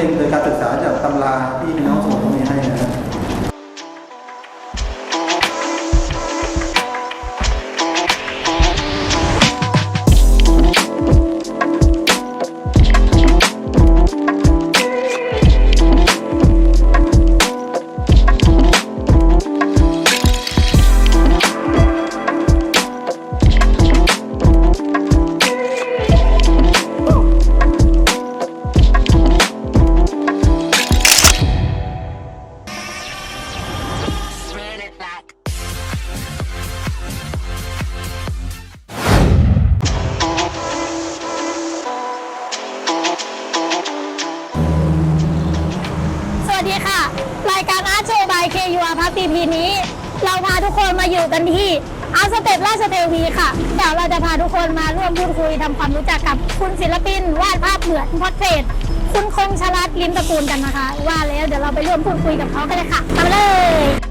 เล่นเองโดยการศึกษาจากตำราที่น้อง กคนมาอยู่กันที่อาร์ตสเต็ปราชเทวีค่ะเดี๋ยวเราจะพาทุกคนมาร่วมพูดคุยทำความรู้จักกับคุณศิลปิน วาดภาพเหมือนพอร์เทรตคุณคงชลัดลิมตระกูลกันนะคะ ว่าแล้วเดี๋ยวเราไปร่วมพูดคุยกับเขากันเลยค่ะตามมาเลย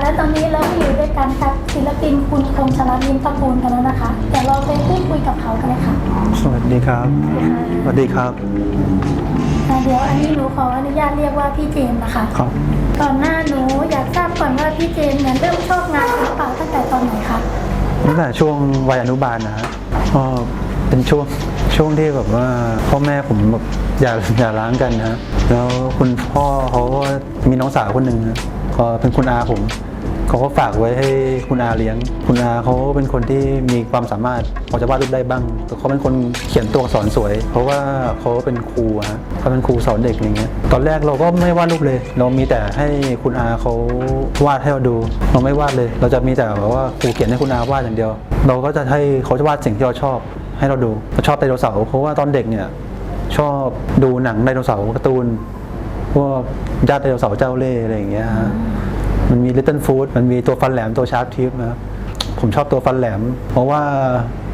และตอนนี้เราอยู่ด้วยกันกับศิลปินคุณคงชลัดลิมตระกูลกันแล้วนะคะเดี๋ยวเราไปพูดคุยกับเขากันเลยค่ะ สวัสดีครับ สวัสดีครับ อ่าเดี๋ยวอันนี้หนูขออนุญาตเรียกว่าพี่เจมส์นะคะครับก่อนหน้าหนูอยากทราบก่อนว่าพี่เจมส์เนี่ยเริ่มชอบงานศิลปะตั้งแต่ตอนไหนคะตั้งแต่ช่วงวัยอนุบาลนะฮะก็เป็นช่วงช่วงที่แบบว่าพ่อแม่ผมแบบอย่าอย่าร้างกันนะฮะแล้วคุณพ่อเขาก็มีน้องสาวคนหนึ่งนะก็เป็นคุณอาผม เขาก็ฝากไว้ให้คุณอาเลี้ยง คุณอาเขาเป็นคนที่มีความสามารถพอจะวาดรูปได้บ้างแต่เขาเป็นคนเขียนตัวอักษรสวย เพราะว่าเขาเป็นครูฮะเขาเป็นครูสอนเด็กอย่างเงี้ยตอนแรกเราก็ไม่วาดรูปเลย เรามีแต่ให้คุณอาเขาวาดให้เราดู เราไม่วาดเลย เราจะมีแต่แบบว่าครูเขียนให้คุณอาวาดอย่างเดียว เราก็จะให้เขาจะวาดสิ่งที่เราชอบ ให้เราดูเราชอบไดโนเสาร์เพราะว่าตอนเด็กเนี่ยชอบดูหนังไดโนเสาร์การ์ตูนพวกญาติไดโนเสาร์เจ้าเล่ห์อะไรอย่างเงี้ยฮะ มันมีลิตเติ้ลฟู้ดมันมีตัวฟันแหลมตัวชาร์ปทิปนะครับผมชอบตัวฟันแหลม เพราะว่า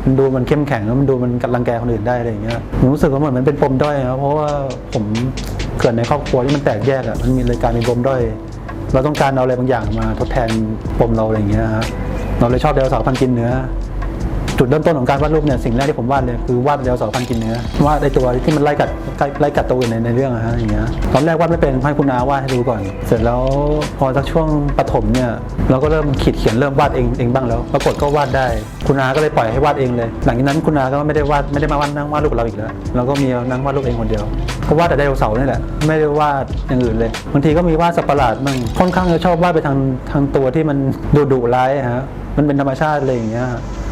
มันดูมันเข้มแข็งแล้วมันดูมันกัดรังแกคนอื่นได้อะไรอย่างเงี้ยผมรู้สึกว่าเหมือนมันเป็นปมด้อยนะครับเพราะว่าผมเกิดในครอบครัวที่มันแตกแยกอะมันมีรายการมีปมด้อยเราต้องการเอาอะไรบางอย่างมาทดแทนปมเราอะไรอย่างเงี้ยฮะเราเลยชอบไดโนเสาร์พันธุ์กินเนื้อ จุดเริ่มต้นของการวาดรูปเนี่ยสิ่งแรกที่ผมวาดเลยคือวาดเดลสาพันกินเนื้อวาดไอตัวที่มันไล่กัดไล่กัดตัวอื่นในในเรื่องอะฮะอย่างเงี้ยตอนแรกวาดไม่เป็นให้คุณอาวาดให้ดูก่อน เสร็จแล้วพอสักช่วงปฐมเนี่ยเราก็เริ่มขีดเขียนเริ่มวาดเองเองบ้างแล้วปรากฏก็วาดได้ คุณอาก็เลยปล่อยให้วาดเองเลย หลังจากนั้นคุณอาก็ไม่ได้วาดไม่ได้มาวาดนั่งวาดรูปเราอีกแล้วเราก็มีนั่งวาดรูปเองคนเดียวก็วาดแต่ไดโนเสาร์นี่แหละไม่ได้วาดอย่างอื่นเลยบางทีก็มีวาดสัตว์ประหลาดบ้างค่อนข้างจะชอบวาดไปทางทางตัวที่มันดุดุร้ายฮะมันเป็นธรรมชาติอะไรอย่างเงี้ย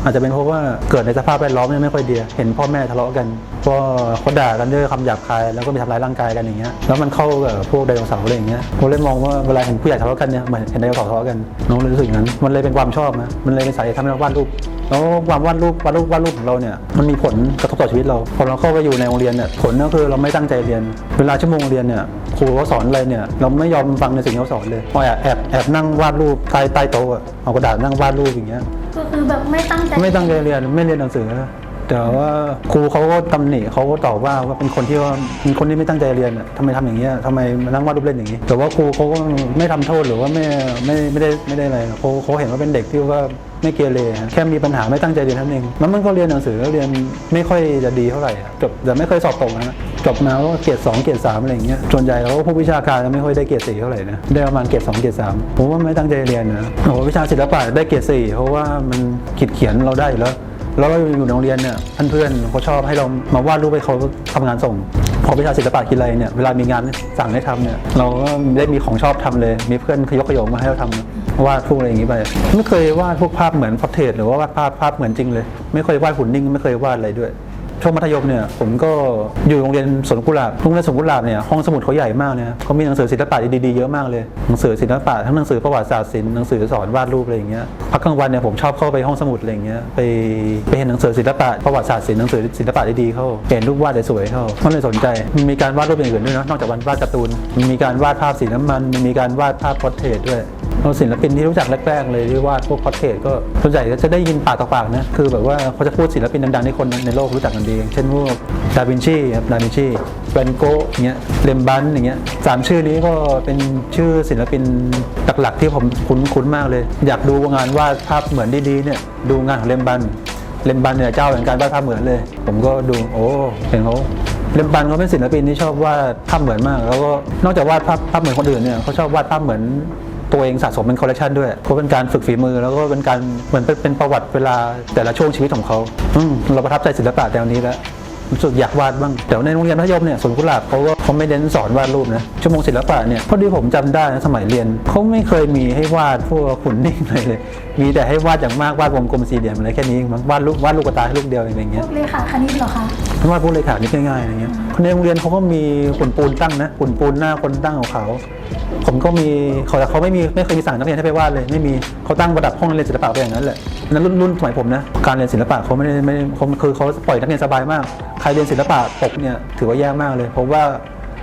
อาจจะเป็นเพราะว่าเกิดในสภาพแวดล้อมเนี่ยไม่ค่อยดีเห็นพ่อแม่ทะเลาะกันก็เขาด่ากันด้วยคำหยาบคายแล้วก็มีทำร้ายร่างกายกันอย่างเงี้ยแล้วมันเข้ากับพวกไดโนเสาร์อะไรอย่างเงี้ยผมเลยมองว่าเวลาเห็นผู้ใหญ่ทะเลาะกันเนี่ยเหมือนเห็นไดโนเสาร์ทะเลาะกันน้องเลยรู้สึกอย่างนั้น มันเลยเป็นความชอบนะมันเลยเป็นสาเหตุทำให้เราวาดรูปแล้วความวาดรูปวาดรูปวาดรูปของเราเนี่ยมันมีผลกระทบต่อชีวิตเราพอเราเข้าไปอยู่ในโรงเรียนเนี่ยผลก็คือเราไม่ตั้งใจเรียน เวลาชั่วโมงเรียนเนี่ยครูเขาสอนอะไรเนี่ยเราไม่ยอมฟังในสิ่งที่เขาสอนเลยพอแอบแอบแอบนั่งวาดรูปใต้ใต้โต๊ะอะเอากระดาษนั่งวาดรูปอย่างเงี้ย ก็คือแบบไม่ตั้งใจไม่ตั้งใจเรียนไม่เรียนหนังสือแต่ว่าครูเขาก็ตำหนิเขาก็ตอบว่าว่าเป็นคนที่ว่าเป็นคนที่ไม่ตั้งใจเรียนทำไมทำอย่างเงี้ยทำไมมานั่งวาดรูปเล่นอย่างงี้ แต่ว่าครูเขาก็ไม่ทำโทษหรือว่าไม่ไม่ไม่ได้ไม่ได้อะไรเขาเขาเห็นว่าเป็นเด็กที่ว่า ไม่เกเรฮะแค่มีปัญหาไม่ตั้งใจเรียนเท่านั้นเองแล้วมันก็เรียนหนังสือก็เรียนไม่ค่อยจะดีเท่าไหร่อะจบแต่ไม่เคยสอบตกนะจบมาก็เกรดสองเกรดสามอะไรอย่างเงี้ยส่วนใหญ่แล้วพวกวิชาการไม่ค่อยได้เกรดสี่เท่าไหร่นะได้ประมาณเกรดสองเกรดสามผมว่าไม่ตั้งใจเรียนนะโอ้วิชาศิลปะได้เกรดสี่เพราะว่ามันขีดเขียนเราได้อยู่แล้วแล้วเราอยู่ในโรงเรียนเนี่ยเพื่อนๆเขาชอบให้เรามาวาดรูปให้เขาทำงานส่ง พอวิชาศิลปะกีฬาเนี่ยเวลามีงานสั่งให้ทำเนี่ยเราก็ได้มีของชอบทำเลย มีเพื่อนขยกขยงมาให้เราทำวาดพวกอะไรอย่างนี้ไปไม่เคยวาดพวกภาพเหมือนพอร์เทรตหรือว่าวาดภาพภาพเหมือนจริงเลย ไม่เคยวาดหุ่นนิ่ง ไม่เคยวาดอะไรด้วย ช่วงมัธยมเนี่ยผมก็อยู่โรงเรียนสวนกุหลาบโรงเรียนสวนกุหลาบเนี่ยห้องสมุดเขาใหญ่มากเนี่ยเขามีหนังสือศิลปะดีๆเยอะมากเลยหนังสือศิลปะทั้งหนังสือประวัติศาสตร์ศิลป์หนังสือสอนวาดรูปอะไรอย่างเงี้ยพักกลางวันเนี่ยผมชอบเข้าไปห้องสมุดอะไรอย่างเงี้ยไปไปเห็นหนังสือศิลปะประวัติศาสตร์ศิลป์หนังสือศิลปะดีๆเข้าเห็นรูปวาดสวยๆเข้าก็เลยสนใจมันมีการวาดรูปอย่างอื่นด้วยนะนอกจากวาดการ์ตูนมีการวาดภาพสีน้ำมันมันมีการวาดภาพพอร์เทรตด้วย เราศิลปินที่รู้จักแรกๆเลยที่วาดพวกพอร์เทรตก็ส่วนใหญ่ก็จะได้ยินปากต่อปากนะคือแบบว่าเขาจะพูดศิลปินดังๆที่คนในโลกรู้จักกันดีเช่นพวกดาวินชีครับดาวินชีแวนโกอย่างเงี้ยเลมบันอย่างเงี้ยสามชื่อนี้ก็เป็นชื่อศิลปินหลักๆที่ผมคุ้นคุ้นมากเลย อยากดูงานวาดภาพเหมือนดีๆเนี่ยดูงานของเลมบันเลมบันเนี่ยเจ้าแห่งการวาดภาพเหมือนเลย ผมก็ดูโอ้เห็นเขาเลมบันเขาเป็นศิลปินที่ชอบวาดภาพเหมือนมาก แล้วก็นอกจากวาดภาพภาพเหมือนคนอื่นเนี่ยเขาชอบวาดภาพเหมือน ตัวเองสะสมเป็นคอลเลคชันด้วย เพราะเป็นการฝึกฝีมือแล้วก็เป็นการเหมือนเป็นประวัติเวลาแต่ละช่วงชีวิตของเขาเราประทับใจศิลปะแนวนี้แล้ว รู้สึกอยากวาดบ้างแต่ว่าในโรงเรียนมัธยมเนี่ยสวนกุหลาบเขาก็เขาไม่เน้นสอนวาดรูปนะชั่วโมงศิลปะเนี่ยเท่าที่ผมจำได้นะสมัยเรียนเขาไม่เคยมีให้วาดพวกหุ่นนิ่งอะไรเลย มีแต่ให้วาดอย่างมากวาดวงกลมสี่เหลี่ยมอะไรแค่นี้มั้งวาดรูปวาดลูกกระตายให้ลูกเดียวอะไรอย่างพเงี้วยกเลขาคณิตเหรอคะวาดพวกเลขานี่ง่ายๆอะไรเงี้ยในโรงเรียนเขาก็มีหุ่นปูนตั้งนะหุ่นปูนหน้าคนตั้งของเขาผมก็มีเขาแต่เขาไม่มีไม่เคยมีสั่งนักเรียนให้ไปวาดเลยไม่มีเขาตั้งประดับห้องเรียนศิลปะไปอย่างนั้นแหละนั้นรุ่นรุ่นสมัยผมนะการเรียนศิลปะเขาไม่ได้ไม่ได้เขาคือเขาปล่อยนักเรียนสบายมากใครเรียนศิลปะตกเนี่ยถือว่าแย่มากเลย เพราะว่า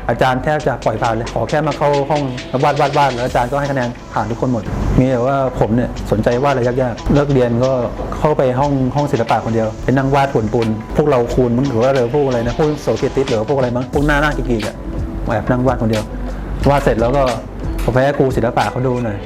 อาจารย์แทบจะปล่อยผ่านเลย ขอแค่มาเข้าห้องวาดวาดวาดแล้วอาจารย์ก็ให้คะแนนผ่านทุกคนหมด มีแต่ว่าผมเนี่ยสนใจวาดอะไรยากๆ เลิกเรียนก็เข้าไปห้องห้องศิลปะคนเดียวไปนั่งวาดผลปูนพวกเราคูณมั้งหรือว่าอะไรพวกอะไรนะพวกโซเกติสหรือพวกอะไรมั้งพวกหน้าหน้ากีกๆอะแอบนั่งวาดคนเดียววาดเสร็จแล้วก็พอไปให้ครูศิลปะเขาดูหน่อย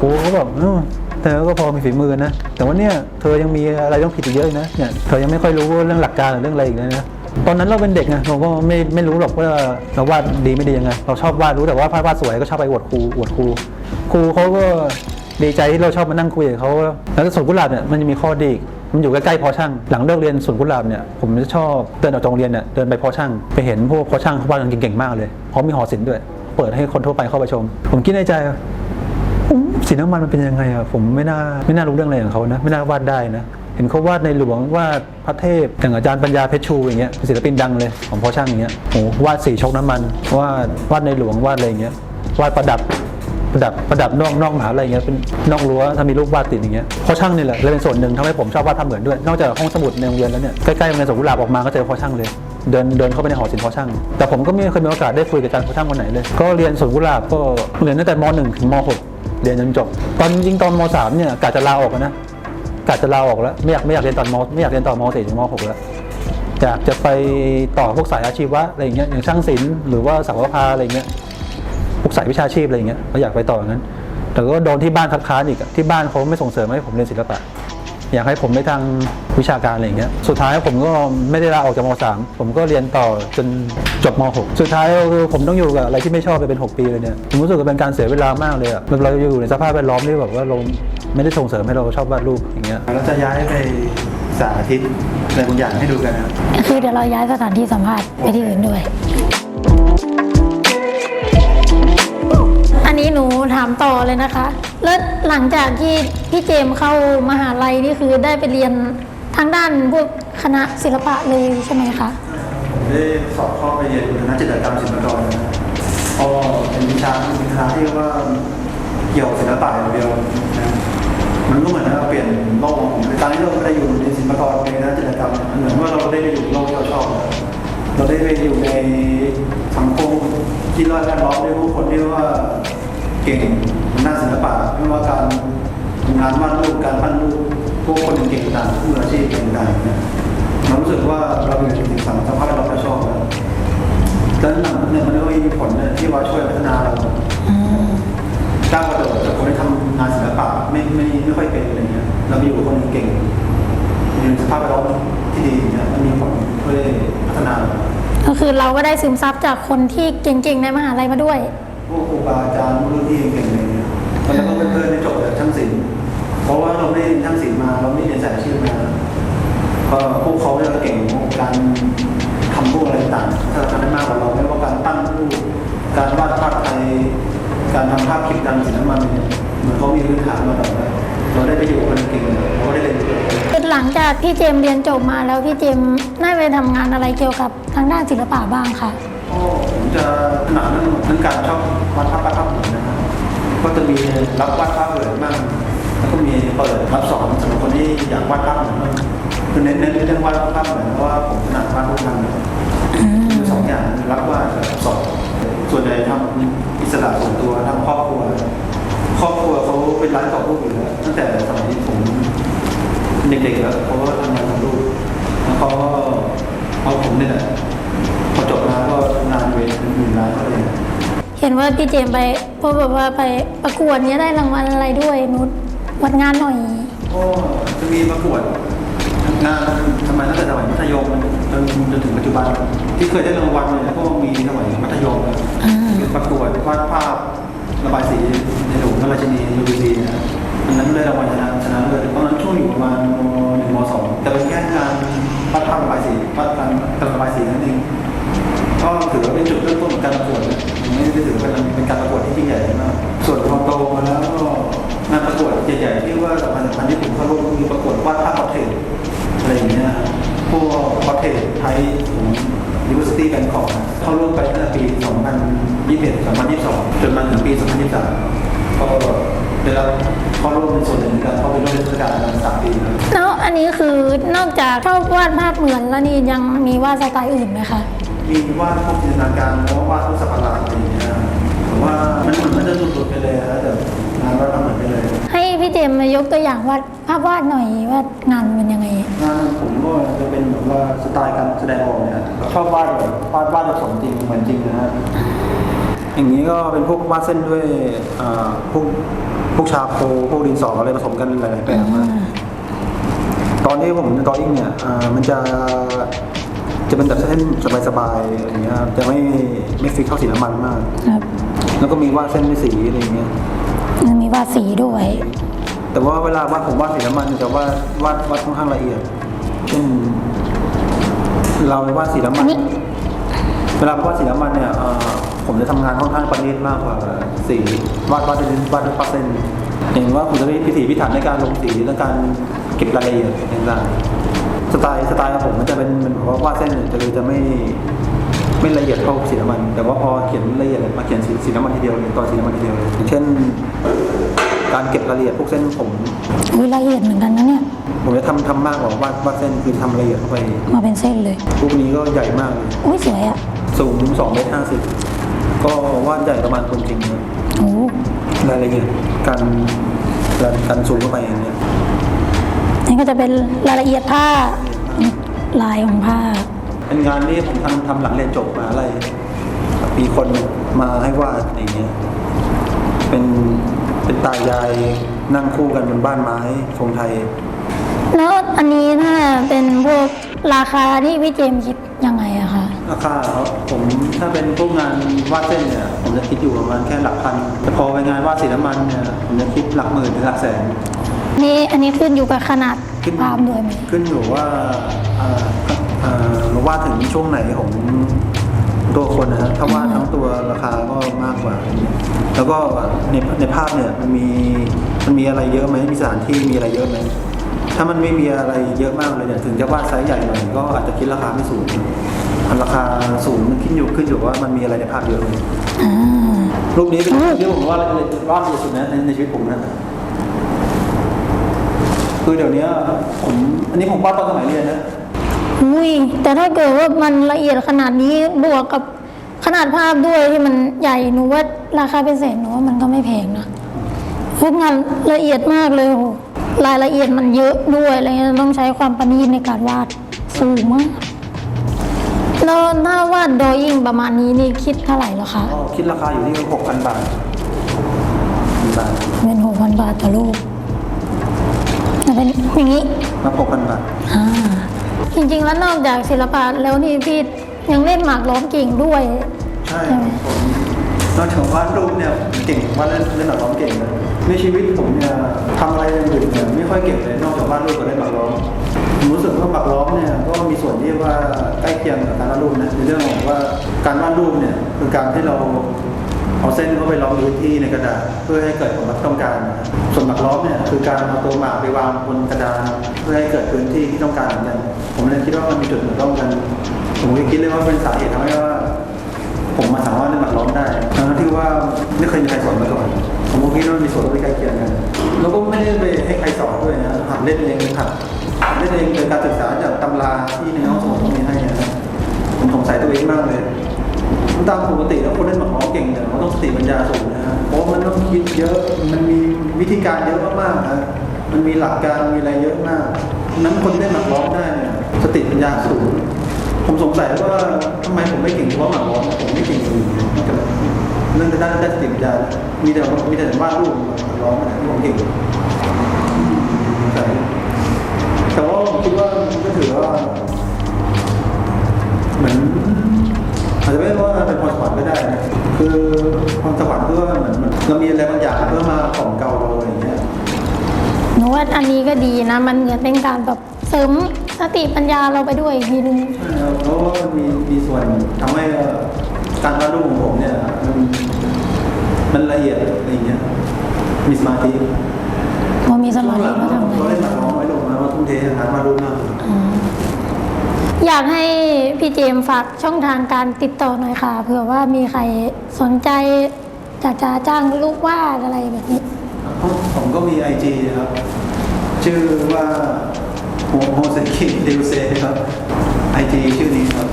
ครูเขาบอกเออเธอก็พอมีฝีมือนะ แต่ว่าเนี่ยเธอยังมีอะไรต้องผิดอีกเยอะนะเนี่ยเธอยังไม่ค่อยรู้เรื่องหลักการหรือเรื่องอะไรอีกเลยนะ ตอนนั้นเราเป็นเด็กไงเราก็ไม่ไม่รู้หรอกว่าเราวาดดีไม่ดียังไง เราชอบวาดรู้แต่ว่าภาพวาดสวยก็ชอบไปอวดครูอวดครู ครูเขาก็ดีใจที่เราชอบมานั่งคุยกับเขาแล้วสวนกุหลาบเนี่ยมันจะมีข้อดี มันอยู่ใกล้ๆพอช่าง หลังเลิกเรียนสวนกุหลาบเนี่ยผมจะชอบเดินออกจากโรงเรียนเนี่ยเดินไปพอช่างไปเห็นพวกพอช่างเขาวาดกันเก่งๆมากเลยพร้อมมีหอศิลป์ด้วย เปิดให้คนทั่วไปเข้าไปชม ผมคิดในใจสีน้ำมันมันเป็นยังไงอะผมไม่น่าไม่น่ารู้เรื่องอะไรของเขานะ ไม่น่าวาดได้นะ เห็นเขาวาดในหลวงวาดพระเทพอย่างอาจารย์ปัญญาเพชรชูอย่างเงี้ยเป็นศิลปินดังเลยของพ่อช่างอย่างเงี้ยโอ้วาดสีชกน้ำมันวาดวาดในหลวงวาดอะไรอย่างเงี้ยวาดประดับประดับประดับนอกนอกมหาอะไรอย่างเงี้ยเป็นนอกรั้วถ้ามีรูปวาดติดอย่างเงี้ยพ่อช่างนี่แหละเลยเป็นส่วนหนึ่งทำให้ผมชอบวาดทำเหมือนด้วย นอกจากห้องสมุดในโรงเรียนแล้วเนี่ยใกล้ๆโรงเรียนสวนกุหลาบออกมาก็เจอพ่อช่างเลยเดินเดินเข้าไปในหอศิลป์พ่อช่าง แต่ผมก็ไม่เคยมีโอกาสได้คุยกับอาจารย์พ่อช่างคนไหนเลย ก็เรียนสวนกุหลาบก็เรียนตั้งแต่ม .1 ถึงม .6 เรียนจนจบ ตอนจริงตอนม .3 เนี่ยกะจะลาออกนะ กะจะลาออกแล้วไม่อยากไม่อยากเรียนตอนมไม่อยากเรียนต่อม .4 ถึงม .6 แล้วอยากจะไปต่อพวกสายอาชีวะอะไรอย่างเงี้ยอย่างช่างศิลป์หรือว่าสาวพาอะไรอย่างเงี้ยพวกสายวิชาชีพอะไรอย่างเงี้ยเราอยากไปต่ออย่างนั้น แต่ก็โดนที่บ้านคัดค้านอีกที่บ้านเขาไม่ส่งเสริมให้ผมเรียนศิลปะ อยากให้ผมไปทางวิชาการอะไรอย่างเงี้ยสุดท้ายผมก็ไม่ได้ลาออกจากม .3 ผมก็เรียนต่อจนจบม .6 สุดท้ายคือผมต้องอยู่กับอะไรที่ไม่ชอบไปเป็น 6 ปีเลยเนี่ยผมรู้สึกว่าเป็นการเสียเวลามากเลยอะเราอยู่ในสภาพแวดล้อมที่แบบว่าเรา ไม่ได้ส่งเสริมให้เราชอบวาดรูปอย่างเงี้ยเราจะย้ายไปสาธิตอะไรบางอย่างให้ดูกันนะคือเดี๋ยวเราย้ายสถานที่สัมภาษณ์ไปที่อื่นด้วย อันนี้หนูถามต่อเลยนะคะ แล้วหลังจากที่พี่เจมส์เข้ามหาลัยนี่คือได้ไปเรียนทางด้านพวกคณะศิลปะเลยใช่ไหมคะผมได้สอบเข้าไปเรียนคณะจิตรกรรมศิลปากรนะก็เป็นวิชาเป็นคณะที่ว่าเกี่ยวกับศิลปะอย่างเดียวนะ มันก็เหมือนเราเปลี่ยนโลกของผมการที่เราไม่ได้อยู่ในศิลปากรในคณะจิตรกรรมเนี่ยมันเหมือนว่าเราได้ไปอยู่โลกที่เราชอบ เราได้ไปอยู่ในสังคมที่รอดแวดล้อมด้วยผู้คนที่ว่าเก่งด้าศิลปะไม่ว่าการงานวาดรูปการปั้นรูปพวกคนเก่งต่างผู้อาชีพเก่งต่างๆเนี่ยเรารู้สึกว่าเราอยู่ในสิ่งสังสภาพที่เราชอบแล้วแล้วหนังเนี่ยมันก็มีผลที่ว่าช่วยพัฒนาเรา ก้าวกระโดดจากคนที่ทำงานศิลปะไม่ไม่ไม่ค่อยเป็นอะไรเงี้ยเราไปอยู่กับคนเก่งอยู่ในสภาพแวดล้อมที่ดีเนี่ยมันมีผลช่วยพัฒนาก็คือเราก็ได้ซึมซับจากคนที่เก่งๆในมหาลัยมาด้วยพวกครูบาอาจารย์รุ่นที่เก่งๆอะไรเงี้ยแล้วก็เพื่อนๆที่จบจากช่างศิลป์เพราะว่าเราไม่ได้เรียนช่างศิลป์มาเราไม่ได้เรียนสายอาชีพมาก็พวกเขาเนี่ยเก่งการทำพวกอะไรต่างถ้าทำได้มากกว่าเราไม่ว่าการปั้นรูปการวาดภาพไทย การทำภาพคลิปดังสีน้ำมันเนี่ยเหมือนเขามีพื้นฐานมาแบบนั้นเราได้ไปอยู่กับคนเก่งเราก็ได้เรียนรู้หลังจากพี่เจมส์เรียนจบมาแล้วพี่เจมส์ได้ไปทำงานอะไรเกี่ยวกับทางด้านศิลปะบ้างคะก็ผมจะถนัดเรื่องเรื่องการชอบวาดภาพวาดภาพเหมือนนะครับก็จะมีรับวาดภาพเหมือนบ้างแล้วก็มีเปิดรับสอนสำหรับคนที่อยากวาดภาพเหมือนบ้างคือเน้นเน้นเรื่องวาดภาพเหมือน เป็นร้านต่อรูปอยู่แล้วตั้งแต่สมัยที่ผมเด็กๆแล้วเขาก็ทำงานต่อรูปแล้วเขาก็เอาผมเนี่ยแหละพอจบมาก็งานเวรเป็นหมื่นล้านก็เลยเห็นว่าพี่เจมส์ไปพอแบบว่าไปประกวดเนี้ยได้รางวัลอะไรด้วยนุชวัดงานหน่อยก็จะมีประกวดงานทำไมตั้งแต่สมัยมัธยมจนจนถึงปัจจุบัน ที่เคยได้รางวัลเลยก็มีสมัยมัธยมนะคือประกวดวาดภาพ ระบายสีในหลวงพระราชินียูบีซีนะอันนั้นได้รางวัลชนะชนะเลยตอนนั้นช่วงอยู่ประมาณมหนึ่งมสองแต่เป็นแค่งานวาดภาพระบายสีวาดการการระบายสีนั่นเองก็ถือว่าเป็นจุดเริ่มต้นของการประกวดนะยังไม่ได้ถือว่าเป็นเป็นการประกวดที่ยิ่งใหญ่มากส่วนพอโตมาแล้วก็งานประกวดใหญ่ๆที่ว่าสำคัญสำคัญที่ผมเข้าร่วมคือประกวดวาดภาพพอร์เทรตอะไรอย่างเงี้ยพวกพอร์เทรตไทยของ University Bangkok นะเข้าร่วมไปตั้งแต่ปี 2021 2022 จนมาถึงปี 2023 ก็ได้รับเข้าร่วมในส่วนหนึ่งในการเข้าไปร่วมในเทศกาลประมาณสามปีแล้วแล้วอันนี้คือนอกจากชอบวาดภาพเหมือนแล้วนี่ยังมีวาดสไตล์อื่นไหมคะ มีวาดพวกจินตนาการแล้วก็วาดพวกสัตว์ประหลาดอะไรอย่างเงี้ยนะผมว่ามันเหมือนมันจะหลุดๆไปเลยนะแต่งานวาดทำเหมือนไปเลยให้ พี่เจมส์มายกตัวอย่างวาดภาพวาดหน่อยว่างานเป็นยังไง งานผมก็จะเป็นแบบว่าสไตล์การแสดงออกเนี่ยชอบวาดแบบวาดวาดแบบสมจริงเหมือนจริงนะฮะอย่างนี้ก็เป็นพวกวาดเส้นด้วยอ่าพวกพวกชาโคพวกดินสออะไรผสมกันหลายๆแบบมากตอนที่ผมดรออิ่งเนี่ยอ่ามันจะจะเป็นแบบเส้นสบายๆอะไรอย่างเงี้ยครับจะไม่ไม่ฟิกเข้าสีน้ำมันมาก ครับ แล้วก็มีวาดเส้นด้วยสีอะไรอย่างเงี้ย ยังมีวาดสีด้วย แต่ว่าเวลาวาดผมวาดสีน้ำมันจะวาดวาดวาดค่อนข้างละเอียดเช่นเราไปวาดสีน้ำมัอันน นี้ เวลาไปวาดสีน้ำมันเนี่ยเอ่อผมจะทำงานค่อนข้างประณีตมากกว่าสีวาดวาดเป็นวาดด้วยปาเส้นเห็นว่าผมจะมีพิถีพิถันในการลงสีและการเก็บรายละเอียดต่างๆสไตล์สไตล์ของผมมันจะเป็นเหมันว่าวาดเส้นเนี่ยจะเลยจะไม่ ไม่ละเอียดเท่าสีน้ำมัน แต่ว่าพอเขียนละเอียดมาเขียนสีสีน้ำมันทีเดียวเลยต่อสีน้ำมันทีเดียวเลยอย่างเช่น การเก็บรายละเอียดพวกเส้นผมอุ้ยละเอียดเหมือนกันนะเนี่ยผมจะทำทำมากกว่าวาดวาดเส้นคือทำละเอียดเข้าไปมาเป็นเส้นเลยรูปนี้ก็ใหญ่มากเลยอุ้ยสวยอะสูงสองเมตรห้าสิบก็วาดใหญ่ประมาณคนจริงนะโอ้รายละเอียดการการการซูมเข้าไปอย่างเงี้ยนี่ก็จะเป็นรายละเอียดผ้าลายของผ้า เป็นงานที่ผมทำทำหลังเรียนจบมหาอะไรมีคนมาให้วาดอย่างเงี้ยเป็นเป็นตายายนั่งคู่กันบนบ้านไม้ทรงไทย แล้วอันนี้ถ้าเป็นพวกราคาที่พี่เจมคิดยังไง ราคาครับผมถ้าเป็นพวกงานวาดเส้นเนี่ยผมจะคิดอยู่ประมาณแค่หลักพันแต่พอไปงานวาดสีน้ำมันเนี่ยผมจะคิดหลักหมื่นถึงหลักแสนนี่อันนี้ขึ้นอยู่กับขนาดขึ้นภาพด้วยไหมขึ้นอยู่ว่าอ่าอ่าเราวาดถึงช่วงไหนของตัวคนนะฮะถ้าวาดทั้งตัวราคาก็มากกว่า แล้วก็ในในภาพเนี่ยมันมีมันมีอะไรเยอะไหมมีสถานที่มีอะไรเยอะไหมถ้ามันไม่มีอะไรเยอะมากเลยเนี่ยถึงจะวาดไซส์ใหญ่หน่อยก็อาจจะคิดราคาไม่สูง อันราคาสูงมันขึ้นอยู่ขึ้นอยู่ว่ามันมีอะไรในภาพเยอะไหมอ่า รูปนี้เป็นรูปที่ผมว่าว่าละเอียดสุดนะในในชีวิตผมนะคือเดี๋ยวนี้ผมอันนี้ผมวาดตอนสมัยเรียนนะอุ้ยแต่ถ้าเกิดว่ามันละเอียดขนาดนี้บวกกับขนาดภาพด้วยที่มันใหญ่หนูว่าราคาเป็นแสนหนูว่ามันก็ไม่แพงนะพวกงานละเอียดมากเลยโหรายละเอียดมันเยอะด้วยอะไรเงี้ยต้องใช้ความประณีตในการวาดสูงมาก แล้วถ้าวาดโดยิ่งประมาณนี้นี่คิดเท่าไหร่แล้วคะก็คิดราคาอยู่ที่หกพันบาทบาทเป็นหกพันบาทต่อรูปแต่เป็นอย่างนี้นับหกพันบาท อ่าจริงๆแล้วนอกจากศิลปะแล้วนี่พี่ยังเล่นหมากล้อมเก่งด้วย ใช่ผม นอกจากวาดรูปเนี่ยเก่งวาดเล่นเล่นหมากล้อมเก่งเลยในชีวิตผมเนี่ยทำอะไรอย่างอื่นเนี่ยไม่ค่อยเก่งเลยนอกจากวาดรูปกับเล่นหมากล้อมผมรู้สึกว่าหมากล้อมเนี่ยก็มีส่วนที่ว่าใกล้เคียงกับการวาดรูปนะในเรื่องของว่าการวาดรูปเนี่ยคือการที่เราเอาเส้นเข้าไปล้อมพื้นที่ในกระดาษเพื่อให้เกิดผลลัพธ์ต้องการ ส่วนหมักล้อมเนี่ยคือการเอาตัวหมากไปวางบนกระดานเพื่อให้เกิดพื้นที่ที่ต้องการเหมือนกันผมเลยคิดว่ามันมีจุดเหมือนต้องกันผมคิดเลยว่าเป็นสาเหตุทำให้ว่า ผมมาสามารถเล่นหมากล้อมได้ทั้งที่ว่าไม่เคยมีใครสอนมาก่อนผมก็คิดว่ามีส่วนที่ใกล้เคียงกันแล้วก็ไม่ได้ไปให้ใครสอนด้วยนะหัดเล่นเองหัดเล่นเองโดยการศึกษาจากตำราที่ในห้องสมุดมีให้นะผมสงสัยตัวเองมากเลยตามปกติแล้วคนเล่นหมากล้อมเก่งเนี่ยเขาต้องสติปัญญาสูงนะฮะเพราะมันต้องคิดเยอะมันมีวิธีการเยอะมากๆนะมันมีหลักการมีอะไรเยอะมากนั้นคนเล่นหมากล้อมได้เนี่ยสติปัญญาสูง ผมสงสัยว่าทำไมผมไม่เก่งเฉพาะหมากล้อมผมไม่เก่งอื่นนอกจากเรื่องด้านด้านสติปัญญามีแต่มีแต่ว่าดรูปหมากล้อมนะที่ผมเก่งแต่แต่ว่าผมคิดว่าก็ถือว่าเหมือนอาจจะไม่ว่าเป็นพรสวรรค์ก็ได้นะคือพรสวรรค์คือว่าเหมือนเรามีอะไรบางอย่างเพื่อมาของเก่าเราอะไรอย่างเงี้ยหนูว่าอันนี้ก็ดีนะ มันเหมือนเป็นการแบบเสริมสติปัญญาเราไปด้วยอีกทีนึง เพราะว่ามันมีมีส่วนทำให้เอ่อการวาดรูปของผมเนี่ยมันมันละเอียดอะไรอย่างเงี้ย มีสมาธิพอมีสมาธิก็ทำเขาได้เล่นหมากร้องไว้ลงมาว่าทุ่มเทการวาดรูปมากอยากให้พี่เจมส์ฝากช่องทางการติดต่อหน่อยค่ะเผื่อว่ามีใครสนใจอยากจะจ้างลูกวาดอะไรแบบนี้ ผมก็มีไอจีครับ ชื่อว่าโฮโฮเซคิดิวเซครับ ไอจีชื่อนี้ครับ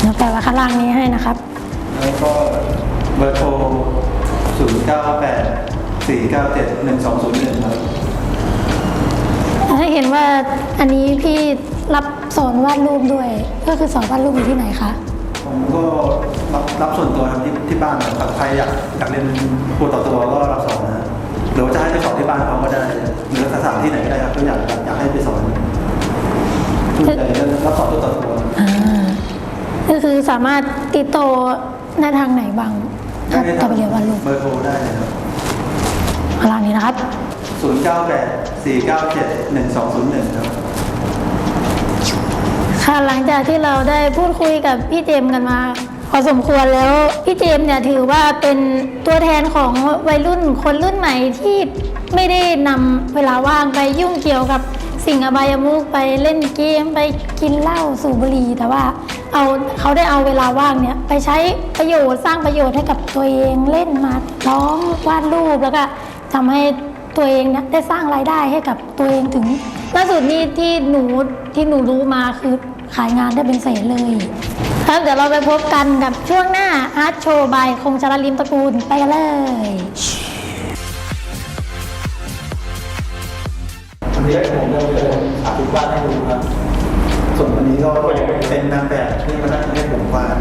เดี๋ยวแปลว่าข้างล่างนี้ให้นะครับ แล้วก็เบอร์โทร 0 9 8 4 9 7 1 2 0 1 ครับให้เห็นว่าอันนี้พี่รับสอนวาดรูปด้วย ก็คือสอนวาดรูปอยู่ที่ไหนคะ ผมก็รับรับส่วนตัวทำที่ที่บ้านนะครับใครอยากอยากเรียนตัวต่อตัวก็รับสอนนะหรือว่าจะให้ไปสอนที่บ้านเขาก็ได้หรือสถานที่ไหนก็ได้ครับก็อยากอยากให้ไปสอน แต่รับสอนตัวต่อตัวอ่าก็คือสามารถติดต่อในทางไหนบ้างถ้าจะไปเรียนวาดรูปเบอร์โทรได้เลยครับข้างล่างนี้นะครับ0 9 8 4 9 7 1 2 0 1ครับค่ะหลังจากที่เราได้พูดคุยกับพี่เจมส์กันมาพอสมควรแล้วพี่เจมส์เนี่ยถือว่าเป็นตัวแทนของวัยรุ่นคนรุ่นใหม่ที่ไม่ได้นำเวลาว่างไปยุ่งเกี่ยวกับ สิ่งอบายมุขไปเล่นเกมไปกินเหล้าสูบบุหรี่แต่ว่าเอาเขาได้เอาเวลาว่างเนี่ยไปใช้ประโยชน์สร้างประโยชน์ให้กับตัวเองเล่นมาร้องวาดรูปแล้วก็ทำให้ตัวเองเนี่ยได้สร้างรายได้ให้กับตัวเองถึงล่าสุดนี่ที่หนูที่หนูรู้มาคือขายงานได้เป็นแสนเลยครับเดี๋ยวเราไปพบกันกับช่วงหน้าอาร์ตโชว์บายคงจรลิมตระกูลไปกันเลย วันนี้ผมจะเลยสาธิตวาดให้ดูครับ ส่วนวันนี้ก็เป็นนางแบบที่มานั่งให้ผมวาด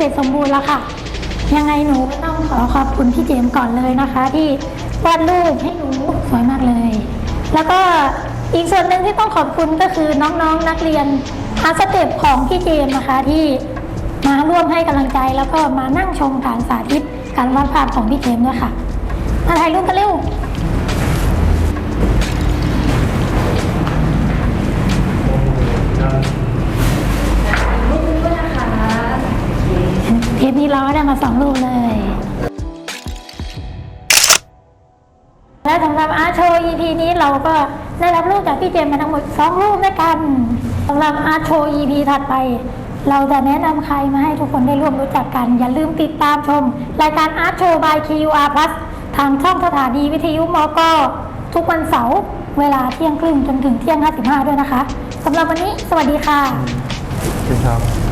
เสร็จสมบูรณ์แล้วค่ะ ยังไงหนูก็ต้องขอขอบคุณพี่เจมส์ก่อนเลยนะคะ ที่วาดรูปให้หนูสวยมากเลย แล้วก็อีกส่วนหนึ่งที่ต้องขอบคุณก็คือน้องๆนักเรียนอาสเต็ปของพี่เจมส์นะคะที่มาร่วมให้กำลังใจแล้วก็มานั่งชมการสาธิตการวาดภาพของพี่เจมส์ด้วยค่ะมาถ่ายรูปกันเร็ว ได้มาสองรูปเลย และสำหรับอาร์โชว์ EP นี้เราก็ได้รับรูปจากพี่เจมส์มาทั้งหมดสองรูปด้วยกันสำหรับอาร์โชว์ EP ถัดไป เราจะแนะนำใครมาให้ทุกคนได้ร่วมรู้จักกัน อย่าลืมติดตามชม รายการ Art Show by QR Plus ทางช่องสถานีวิทยุมกทุกวันเสาร์เวลาเที่ยงครึ่งจนถึงเที่ยง 55 ด้วยนะคะสำหรับวันนี้ สวัสดีค่ะใช่ครับ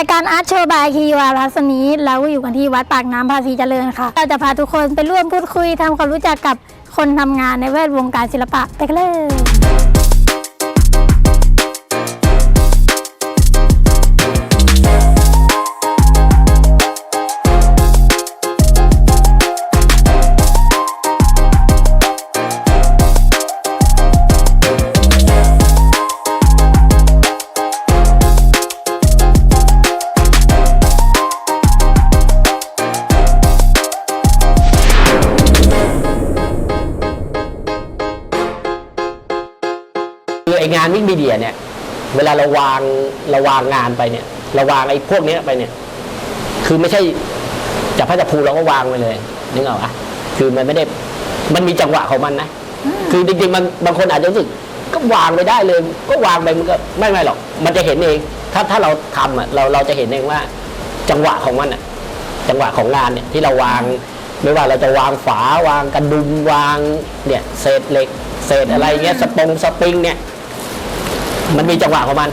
ายการอาร์ตโชว์บายคีวารัสนีเราอยู่กันที่วัดปากน้ำภาษีเจริญค่ะ เราจะพาทุกคนไปร่วมพูดคุยทำความรู้จักกับคนทำงานในแวดวงการศิลปะไปกันเลย นวิ่งมีเดียเนี่ย เวลาเราวางเราวางงานไปเนี่ยเราวางไอ้พวกเนี้ยไปเนี่ย คือไม่ใช่จากพระจักรภูเราก็วางไปเลยนึกออกปะคือมันไม่ได้มันมีจังหวะของมันนะคือจริงๆมันบางคนอาจจะรู้สึกก็วางไปได้เลย ก็วางไปมันก็ไม่ไม่หรอก มันจะเห็นเอง ถ้าถ้าเราทำอะเราเราจะเห็นเองว่า จังหวะของมันอะ จังหวะของงานเนี่ยที่เราวางไม่ว่าเราจะวางฝาวางกระดุมวางเนี่ยเศษเหล็กเศษอะไรเงี้ยสปงสปริงเนี่ย มันมีจังหวะของมัน